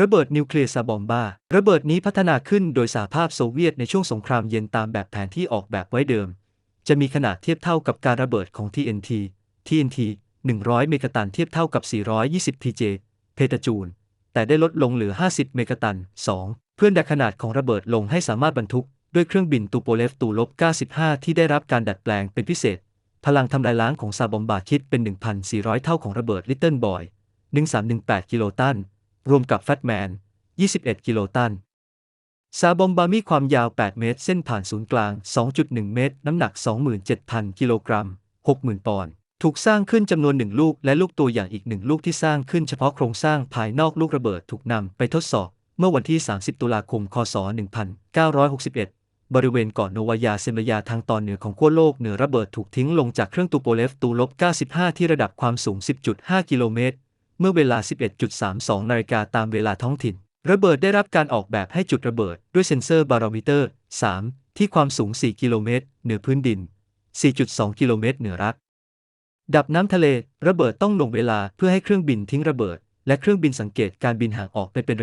ระเบิดนิวเคลียร์ซาบอมบา ระเบิดนี้พัฒนาขึ้นโดยสหภาพโซเวียตในช่วงสงครามเย็นตามแบบแผนที่ออกแบบไว้เดิม จะมีขนาดเทียบเท่ากับการระเบิดของ TNT TNT 100 เมกะตันเทียบเท่ากับ 420 TJ เพตาจูล แต่ได้ลดลงเหลือ 50 เมกะตัน 2 เพื่อดัดขนาดของระเบิดลงให้สามารถบรรทุก ด้วยเครื่องบินตูโปเลฟตูลบ95 ที่ได้รับการดัดแปลงเป็นพิเศษ พลังทำลายล้างของซาบอมบาคิดเป็น 1,400 เท่าของระเบิดลิตเติ้ลบอย 1318 กิโลตัน รวมกับแฟตแมน 21 กิโลตัน ซาบอมบามีความยาว 8 เมตร เส้นผ่านศูนย์กลาง 2.1 เมตร น้ำหนัก 27,000 กิโลกรัม 60,000 ปอนด์ ถูกสร้างขึ้นจำนวนหนึ่งลูกและลูกตัวอย่างอีกหนึ่งลูกที่สร้างขึ้นเฉพาะโครงสร้างภายนอกลูกระเบิดถูกนำไปทดสอบ เมื่อวันที่ 30 ตุลาคม คศ 1961บริเวณเกาะโนวายาเซมยาทางตอนเหนือของขั้วโลกเหนือระเบิดถูกทิ้งลงจากเครื่องตูโปเลฟตูลบ 95 ที่ระดับความสูง 10.5 กิโลเมตร เมื่อเวลา 11.32 นาฬิกาตามเวลาท้องถิ่น ระเบิดได้รับการออกแบบให้จุดระเบิดด้วยเซ็นเซอร์บารอมิเตอร์ 3 ที่ความสูง 4 กิโลเมตร เหนือพื้นดิน 4.2 กิโลเมตรเหนือรักดับน้ำทะเล ระเบิดต้องลงเวลาเพื่อให้เครื่องบินทิ้งระเบิด และเครื่องบินสังเกตการบินห่างออกไปเป็นระยะ